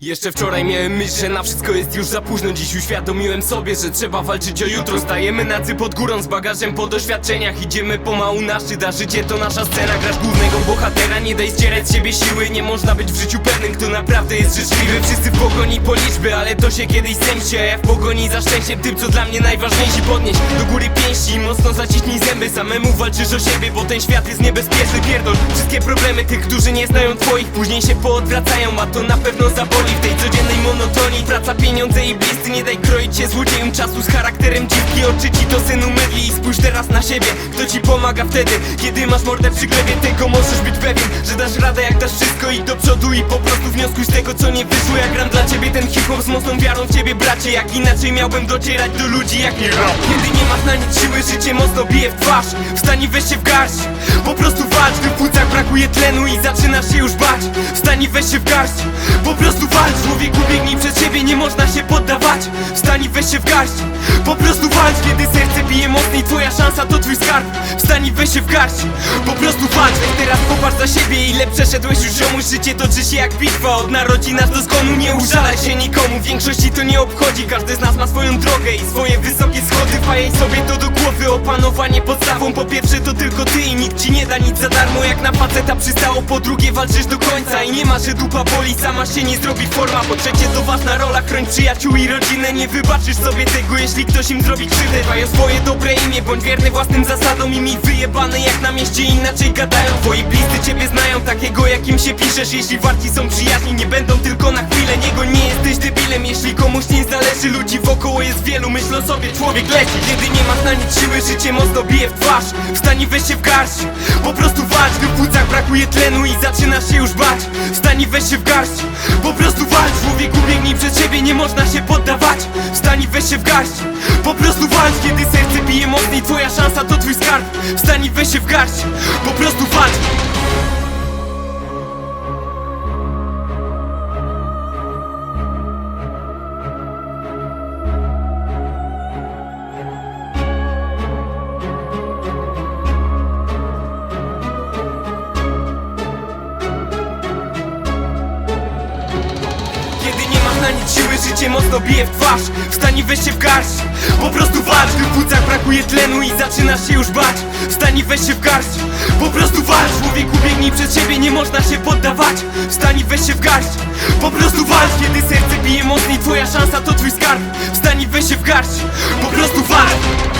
Jeszcze wczoraj miałem myśl, że na wszystko jest już za późno. Dziś uświadomiłem sobie, że trzeba walczyć o jutro. Stajemy na cy pod górą z bagażem po doświadczeniach Idziemy pomału na szczyt, a życie to nasza scena Grasz głównego bohatera, nie daj zdzierać z siebie siły Nie można być w życiu pewnym, kto naprawdę jest życzliwy. Wszyscy w pogoni po liczby, ale to się kiedyś zemści. A ja w pogoni za szczęściem, tym co dla mnie najważniejsi Podnieś do góry pięści mocno zaciśnij zęby. Samemu walczysz o siebie, bo ten świat jest niebezpieczny. Pierdol wszystkie problemy tych, którzy nie znają twoich. Później się poodwracają, a to na pewno zaboli W tej codziennej monotonii. Praca, pieniądze i bliscy Nie daj kroić się złodziejom czasu. Z charakterem dziwki Oczy ci to synu mydli i spójrz teraz na siebie Kto ci pomaga wtedy, kiedy masz mordę przy glebie. Tego możesz być pewien, że dasz radę jak dasz wszystko I do przodu. I po prostu wnioskuj z tego co nie wyszło. Ja gram dla ciebie ten hip-hop z mocną wiarą w ciebie bracie. Jak inaczej miałbym docierać do ludzi jak nie rap Kiedy nie masz na nic siły, życie mocno bije w twarz. Wstań i weź się w garść, po prostu walcz Gdy w płucach brakuje tlenu i zaczynasz się już bać. Wstań i weź się w garść, po prostu walcz. Człowieku biegnij przed siebie, nie można się poddawać. Wstań i weź się w garść, po prostu walcz Kiedy serce bije mocniej, twoja szansa to twój skarb. Wstań i weź się w garść, po prostu walcz Weź teraz popatrz za siebie, ile przeszedłeś już ziomuś Życie toczy się jak bitwa, od narodzin aż do skonu Nie użalaj się nikomu, większości to nie obchodzi Każdy z nas ma swoją drogę i swoje wysokie schody. Wajaj sobie to do głowy, opanowanie podstawą. Po pierwsze to tylko ty i nikt ci nie da nic za darmo. Jak na faceta przystało, po drugie walczysz do końca. I nie ma, że dupa boli, sama się nie zrobi forma. Po trzecie to ważna rola, chroń przyjaciół i rodzinę Nie wybaczysz sobie tego, jeśli ktoś im zrobi krzywdę. O swoje dobre imię, bądź wierny własnym zasadom I mi wyjebane jak na mieście. Inaczej gadają Twoi bliscy ciebie znają, takiego jakim się piszesz Jeśli warci są przyjaźni, nie będą tylko na chwilę. Niego nie jesteś debilem, jeśli komuś nie zależy. Ludzi wokoło jest wielu, myśl o sobie, człowiek leci. Kiedy nie masz na nic siły, życie mocno bije w twarz. Wstań i weź się w garść, po prostu walcz. Gdy w płucach brakuje tlenu i zaczynasz się już bać. Wstań i weź się w garść, po prostu przed siebie, nie można się poddawać. Wstań i weź się w garść, po prostu walcz Kiedy serce bije mocniej, twoja szansa to twój skarb. Wstań i weź się w garść, po prostu walcz na nic siły, życie mocno bije w twarz. Wstań i weź się w garść, po prostu walcz Gdy w płucach brakuje tlenu i zaczynasz się już bać. Wstań i weź się w garść, po prostu walcz Człowieku biegnij przed siebie, nie można się poddawać. Wstań i weź się w garść, po prostu walcz Kiedy serce bije mocniej, twoja szansa to twój skarb. Wstań i weź się w garść, po prostu walcz